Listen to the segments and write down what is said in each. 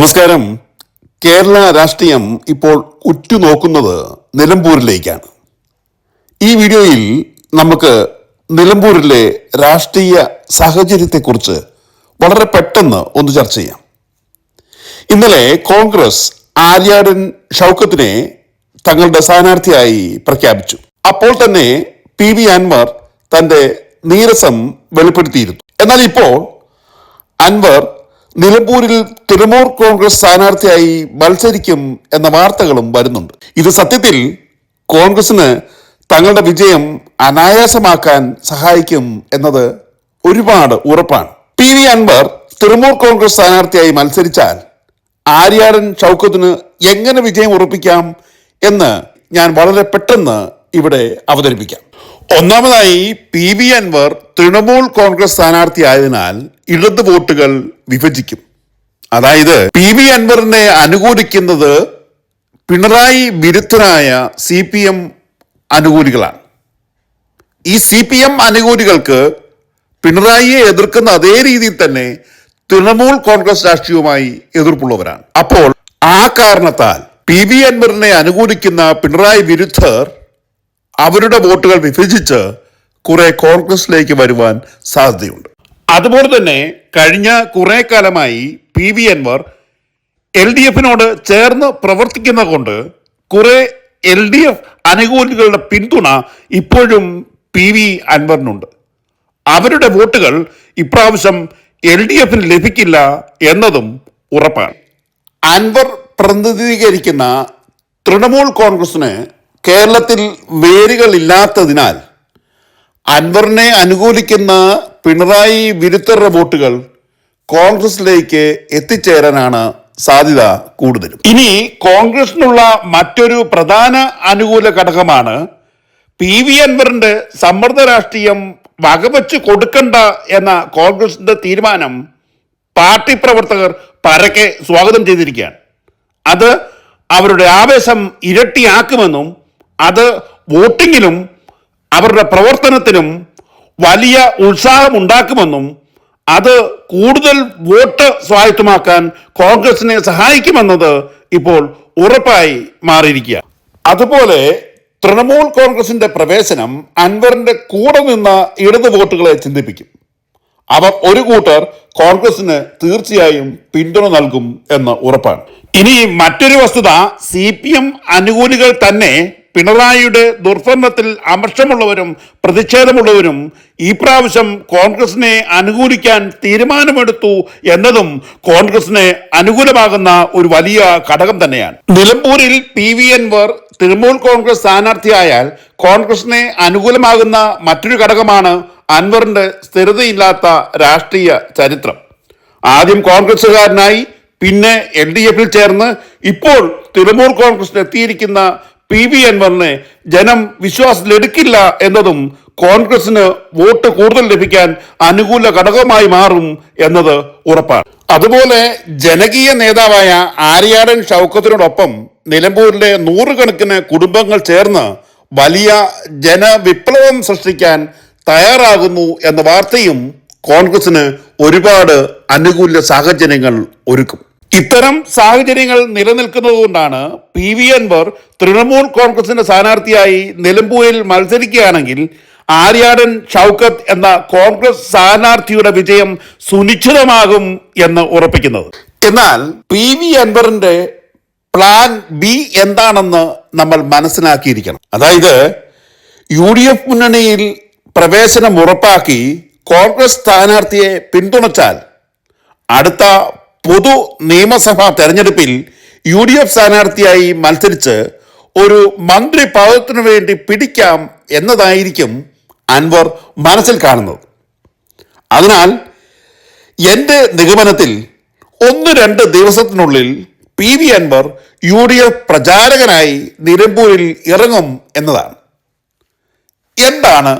നമസ്കാരം. കേരള രാഷ്ട്രീയം ഇപ്പോൾ ഉറ്റുനോക്കുന്നത് നിലമ്പൂരിലേക്കാണ്. ഈ വീഡിയോയിൽ നമുക്ക് നിലമ്പൂരിലെ രാഷ്ട്രീയ സാഹചര്യത്തെക്കുറിച്ച് വളരെ പെട്ടെന്ന് ഒന്ന് ചർച്ച ചെയ്യാം. ഇന്നലെ കോൺഗ്രസ് ആര്യാടൻ ഷൗക്കത്തിനെ തങ്ങളുടെ സ്ഥാനാർത്ഥിയായി പ്രഖ്യാപിച്ചു. അപ്പോൾ തന്നെ പി വി അൻവർ തന്റെ നീരസം വെളിപ്പെടുത്തിയിരുന്നു. എന്നാൽ ഇപ്പോൾ അൻവർ നിലമ്പൂരിൽ തൃണമൂൽ കോൺഗ്രസ് സ്ഥാനാർത്ഥിയായി മത്സരിക്കും എന്ന വാർത്തകളും വരുന്നുണ്ട്. ഇത് സത്യത്തിൽ കോൺഗ്രസിന് തങ്ങളുടെ വിജയം അനായാസമാക്കാൻ സഹായിക്കും എന്നത് ഒരുപാട് ഉറപ്പാണ്. പി വി അൻവർ തൃണമൂൽ കോൺഗ്രസ് സ്ഥാനാർത്ഥിയായി മത്സരിച്ചാൽ ആര്യാടൻ ചൗക്കത്തിന് എങ്ങനെ വിജയം ഉറപ്പിക്കാം എന്ന് ഞാൻ വളരെ പെട്ടെന്ന് ഇവിടെ അവതരിപ്പിക്കാം. ഒന്നാമതായി പി വി അൻവർ തൃണമൂൽ കോൺഗ്രസ് സ്ഥാനാർത്ഥിയായതിനാൽ ഇടത് വോട്ടുകൾ വിഭജിക്കും. അതായത് പി വി അൻവറിനെ അനുകൂലിക്കുന്നത് പിണറായി വിരുദ്ധനായ സി പി എം അനുകൂലികളാണ്. ഈ സി പി എം അനുകൂലികൾക്ക് പിണറായിയെ എതിർക്കുന്ന അതേ രീതിയിൽ തന്നെ തൃണമൂൽ കോൺഗ്രസ് രാഷ്ട്രീയവുമായി എതിർപ്പുള്ളവരാണ്. അപ്പോൾ ആ കാരണത്താൽ പി വി അൻവറിനെ അനുകൂലിക്കുന്ന പിണറായി വിരുദ്ധർ അവരുടെ വോട്ടുകൾ വിഭജിച്ച് കുറെ കോൺഗ്രസിലേക്ക് വരുവാൻ സാധ്യതയുണ്ട്. അതുപോലെ തന്നെ കഴിഞ്ഞ കുറെ കാലമായി P V Anvar L D എഫിനോട് ചേർന്ന് പ്രവർത്തിക്കുന്ന കൊണ്ട് കുറെ എൽ ഡി എഫ് അനുകൂലികളുടെ പിന്തുണ ഇപ്പോഴും പി വി അൻവറിനുണ്ട്. അവരുടെ വോട്ടുകൾ ഇപ്രാവശ്യം എൽ ഡി എഫിന് ലഭിക്കില്ല എന്നതും ഉറപ്പാണ്. അൻവർ പ്രതിനിധീകരിക്കുന്ന തൃണമൂൽ കോൺഗ്രസിന് കേരളത്തിൽ വേരുകൾ ഇല്ലാത്തതിനാൽ അൻവറിനെ അനുകൂലിക്കുന്ന പിണറായി വിരുദ്ധരുടെ വോട്ടുകൾ കോൺഗ്രസിലേക്ക് എത്തിച്ചേരാനാണ് സാധ്യത കൂടുതലും. ഇനി കോൺഗ്രസിനുള്ള മറ്റൊരു പ്രധാന അനുകൂല ഘടകമാണ് പി വി അൻവറിന്റെ സമ്മർദ്ദ രാഷ്ട്രീയം വകവെച്ച് കൊടുക്കണ്ട എന്ന കോൺഗ്രസിന്റെ തീരുമാനം പാർട്ടി പ്രവർത്തകർ പരക്കെ സ്വാഗതം ചെയ്തിരിക്കുകയാണ്. അത് അവരുടെ ആവേശം ഇരട്ടിയാക്കുമെന്നും അത് വോട്ടിങ്ങിലും അവരുടെ പ്രവർത്തനത്തിനും വലിയ ഉത്സാഹം ഉണ്ടാക്കുമെന്നും അത് കൂടുതൽ വോട്ട് സ്വായത്തമാക്കാൻ കോൺഗ്രസിനെ സഹായിക്കുമെന്നത് ഇപ്പോൾ ഉറപ്പായി മാറിയിരിക്കുക അതുപോലെ തൃണമൂൽ കോൺഗ്രസിന്റെ പ്രവേശനം അൻവറിന്റെ കൂടെ നിന്ന ഇടത് വോട്ടുകളെ ചിന്തിപ്പിക്കും. അവർ ഒരു കൂട്ടർ കോൺഗ്രസിന് തീർച്ചയായും പിന്തുണ നൽകും എന്ന് ഉറപ്പാണ്. ഇനി മറ്റൊരു വസ്തുത സി പി എം അനുകൂലികൾ തന്നെ പിണറായിയുടെ ദുർഭരണത്തിൽ അമർഷമുള്ളവരും പ്രതിഷേധമുള്ളവരും ഈ പ്രാവശ്യം കോൺഗ്രസിനെ അനുകൂലിക്കാൻ തീരുമാനമെടുത്തു എന്നതും കോൺഗ്രസിന് അനുകൂലമാകുന്ന ഒരു വലിയ ഘടകം തന്നെയാണ്. നിലമ്പൂരിൽ പി വി എൻവർ തൃണമൂൽ കോൺഗ്രസ് സ്ഥാനാർത്ഥിയായാൽ കോൺഗ്രസിനെ അനുകൂലമാകുന്ന മറ്റൊരു ഘടകമാണ് അൻവറിന്റെ സ്ഥിരതയില്ലാത്ത രാഷ്ട്രീയ ചരിത്രം. ആദ്യം കോൺഗ്രസുകാരനായി പിന്നെ എൽ ഡി എഫിൽ ചേർന്ന് ഇപ്പോൾ തൃണമൂൽ കോൺഗ്രസിൽ എത്തിയിരിക്കുന്ന പി വി അൻവറിനെ ജനം വിശ്വാസത്തിലെടുക്കില്ല എന്നതും കോൺഗ്രസിന് വോട്ട് കൂടുതൽ ലഭിക്കാൻ അനുകൂല ഘടകമായി മാറും എന്നത് ഉറപ്പാണ്. അതുപോലെ ജനകീയ നേതാവായ ആര്യാടൻ ഷൗക്കത്തിനോടൊപ്പം നിലമ്പൂരിലെ നൂറുകണക്കിന് കുടുംബങ്ങൾ ചേർന്ന് വലിയ ജനവിപ്ലവം സൃഷ്ടിക്കാൻ തയ്യാറാകുന്നു എന്ന വാർത്തയും കോൺഗ്രസിന് ഒരുപാട് അനുകൂല സാഹചര്യങ്ങൾ ഒരുക്കും. ഇത്തരം സാഹചര്യങ്ങൾ നിലനിൽക്കുന്നതുകൊണ്ടാണ് പി വി അൻവർ തൃണമൂൽ കോൺഗ്രസിന്റെ സ്ഥാനാർത്ഥിയായി നിലമ്പൂരിൽ മത്സരിക്കുകയാണെങ്കിൽ ആര്യാടൻ ഷൗക്കത്ത് എന്ന കോൺഗ്രസ് സ്ഥാനാർത്ഥിയുടെ വിജയം സുനിശ്ചിതമാകും എന്ന് ഉറപ്പിക്കുന്നത്. എന്നാൽ പി വി അൻവറിന്റെ പ്ലാൻ ബി എന്താണെന്ന് നമ്മൾ മനസ്സിലാക്കിയിരിക്കണം. അതായത് യു ഡി എഫ് മുന്നണിയിൽ പ്രവേശനം ഉറപ്പാക്കി കോൺഗ്രസ് സ്ഥാനാർത്ഥിയെ പിന്തുണച്ചാൽ അടുത്ത പൊതു നിയമസഭാ തെരഞ്ഞെടുപ്പിൽ യു ഡി എഫ് സ്ഥാനാർത്ഥിയായി മത്സരിച്ച് ഒരു മന്ത്രി പദത്തിനു വേണ്ടി പിടിക്കാം എന്നതായിരിക്കും അൻവർ മനസ്സിൽ കാണുന്നത്. അതിനാൽ എന്റെ നിഗമനത്തിൽ ഒന്ന് രണ്ട് ദിവസത്തിനുള്ളിൽ P V Anvar U D F പ്രചാരകനായി നിലമ്പൂരിൽ ഇറങ്ങും എന്നതാണ്. എന്താണ്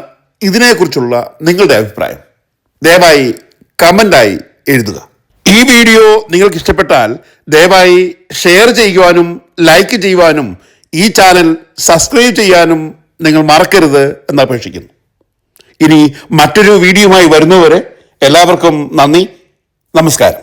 ഇതിനെക്കുറിച്ചുള്ള നിങ്ങളുടെ അഭിപ്രായം? ദയവായി കമന്റായി എഴുതുക. ഈ വീഡിയോ നിങ്ങൾക്ക് ഇഷ്ടപ്പെട്ടാൽ ദയവായി ഷെയർ ചെയ്യുവാനും ലൈക്ക് ചെയ്യുവാനും ഈ ചാനൽ സബ്സ്ക്രൈബ് ചെയ്യാനും നിങ്ങൾ മറക്കരുത് എന്ന് അപേക്ഷിക്കുന്നു. ഇനി മറ്റൊരു വീഡിയോയുമായി വരുന്നവരെ എല്ലാവർക്കും നന്ദി. നമസ്കാരം.